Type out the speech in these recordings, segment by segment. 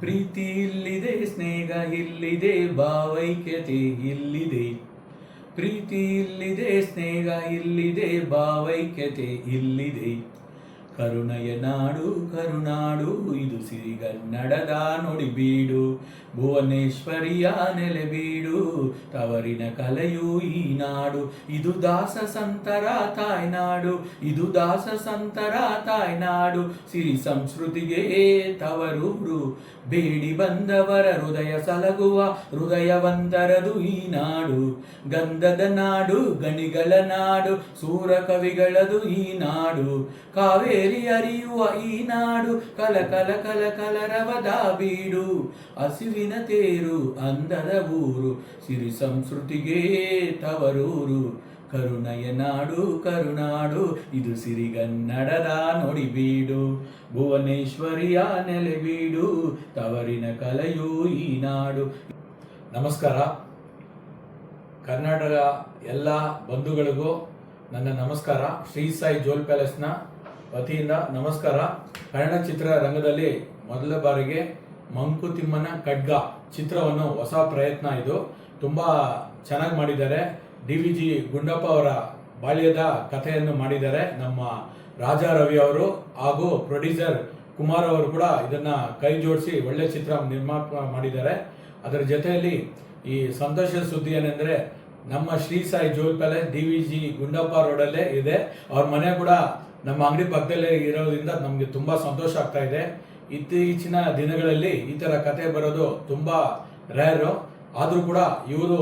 ಪ್ರೀತಿ ಇಲ್ಲಿದೆ ಸ್ನೇಹ ಇಲ್ಲಿದೆ ಭಾವೈಕ್ಯತೆ ಇಲ್ಲಿದೆ. ಪ್ರೀತಿ ಇಲ್ಲಿದೆ ಸ್ನೇಹ ಇಲ್ಲಿದೆ ಭಾವೈಕ್ಯತೆ ಇಲ್ಲಿದೆ. ಕರುಣಯ ನಾಡು, ಕರುನಾಡು, ಇದು ಸಿರಿಗನ್ನಡದ ನುಡಿಬೀಡು ಭುವನೇಶ್ವರಿಯ ನೆಲೆಬೀಡು ತವರಿನ ಕಲೆಯು ಈ ನಾಡು. ಇದು ದಾಸ ಸಂತರ ತಾಯ್ನಾಡು, ಇದು ದಾಸ ಸಂತರ ತಾಯ್ನಾಡು. ಸಿರಿ ಸಂಸ್ಕೃತಿಗೆ ತವರೂರು ಬೇಡಿ ಬಂದವರ ಹೃದಯ ಸಲಗುವ ಹೃದಯವಂತರದು ಈ ನಾಡು. ಗಂಧದ ನಾಡು, ಗಣಿಗಳ ನಾಡು ಸೂರ ಕವಿಗಳದು ಈ ನಾಡು. ಕಾವೇರಿ ಹರಿಯುವ ಈ ನಾಡು ಕಲ ಕಲ ಕಲ ಕಲರವದ ಬೀಡು ಹಸಿವಿನ ತೇರು ಅಂದದ ಊರು, ಸಿರಿ ಸಂಸ್ಕೃತಿಗೆ ತವರೂರು. ಕರುಣಯ ನಾಡು, ಕರುನಾಡು, ಇದು ಸಿರಿಗನ್ನಡದ ನುಡಿಬೀಡು ಭುವನೇಶ್ವರಿಯ ನೆಲೆಬೀಡು ತವರಿನ ಕಲೆಯು ಈ ನಾಡು. ನಮಸ್ಕಾರ. ಕರ್ನಾಟಕ ಎಲ್ಲ ಬಂಧುಗಳಿಗೂ ನನ್ನ ನಮಸ್ಕಾರ. ಶ್ರೀ ಸಾಯಿ ಜೋಲ್ ಪ್ಯಾಲೇಸ್ನ ವತಿಯಿಂದ ನಮಸ್ಕಾರ. ಕನ್ನಡ ಚಿತ್ರರಂಗದಲ್ಲಿ ಮೊದಲ ಬಾರಿಗೆ ಮಂಕುತಿಮ್ಮನ ಖಡ್ಗ ಚಿತ್ರವನ್ನು ಹೊಸ ಪ್ರಯತ್ನ ಇದು. ತುಂಬ ಚೆನ್ನಾಗಿ ಮಾಡಿದ್ದಾರೆ. ಡಿ ವಿ ಜಿ ಗುಂಡಪ್ಪ ಅವರ ಬಾಲ್ಯದ ಕಥೆಯನ್ನು ಮಾಡಿದ್ದಾರೆ ನಮ್ಮ ರಾಜಾ ರವಿ ಅವರು ಹಾಗೂ ಪ್ರೊಡ್ಯೂಸರ್ ಕುಮಾರ್ ಅವರು ಕೂಡ ಇದನ್ನ ಕೈ ಜೋಡಿಸಿ ಒಳ್ಳೆ ಚಿತ್ರ ನಿರ್ಮಾಣ ಮಾಡಿದ್ದಾರೆ. ಅದರ ಜೊತೆಯಲ್ಲಿ ಈ ಸಂತೋಷದ ಸುದ್ದಿ ಏನೆಂದರೆ ನಮ್ಮ Shri Sai ಜೋಲ್ palace D V G Gundappa ರೋಡಲ್ಲೇ ಇದೆ. ಅವ್ರ ಮನೆ ಕೂಡ ನಮ್ಮ ಅಂಗಡಿ ಪಕ್ಕದಲ್ಲೇ ಇರೋದ್ರಿಂದ ನಮಗೆ ತುಂಬಾ ಸಂತೋಷ ಆಗ್ತಾ ಇದೆ. ಇತ್ತೀಚಿನ ದಿನಗಳಲ್ಲಿ ಈ ಥರ ಕತೆ ಬರೋದು ತುಂಬಾ ರೇರು ಆದರೂ ಕೂಡ ಇವರು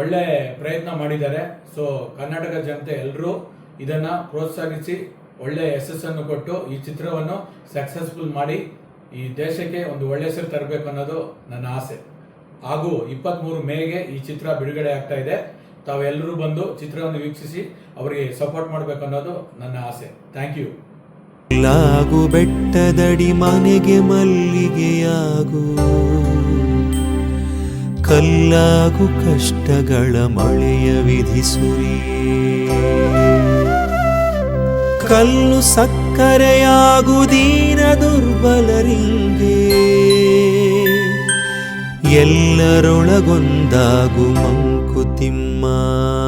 ಒಳ್ಳೆ ಪ್ರಯತ್ನ ಮಾಡಿದ್ದಾರೆ. ಸೊ ಕರ್ನಾಟಕ ಜನತೆ ಎಲ್ಲರೂ ಇದನ್ನ ಪ್ರೋತ್ಸಾಹಿಸಿ, ಒಳ್ಳೆ ಯಶಸ್ಸನ್ನು ಕೊಟ್ಟು ಈ ಚಿತ್ರವನ್ನು ಸಕ್ಸಸ್ಫುಲ್ ಮಾಡಿ, ಈ ದೇಶಕ್ಕೆ ಒಂದು ಒಳ್ಳೆ ಹೆಸರು ತರಬೇಕು ಅನ್ನೋದು ನನ್ನ ಆಸೆ. ಹಾಗೂ ಇಪ್ಪತ್ಮೂರು ಮೇಗೆ ಈ ಚಿತ್ರ ಬಿಡುಗಡೆ ಆಗ್ತಾ ಇದೆ. ತಾವೆಲ್ಲರೂ ಬಂದು ಚಿತ್ರವನ್ನು ವೀಕ್ಷಿಸಿ ಅವರಿಗೆ ಸಪೋರ್ಟ್ ಮಾಡಬೇಕು ಅನ್ನೋದು ನನ್ನ ಆಸೆ. ಥ್ಯಾಂಕ್ ಯು ಲಾಗು ಬೆಟ್ಟದಡಿ ಮನೆಗೆ ಮಲ್ಲಿಗೆಯಾಗು. ಕಲ್ಲಾಗು ಕಷ್ಟಗಳ ಮಳೆಯ ವಿಧಿಸುರಿ ಕಲ್ಲು ಸಕ್ಕರೆಯಾಗು ದೀನ ದುರ್ಬಲರಿಂಗೆ ಎಲ್ಲರೊಳಗೊಂದಾಗು ಮಂಕುತಿಮ್ಮ my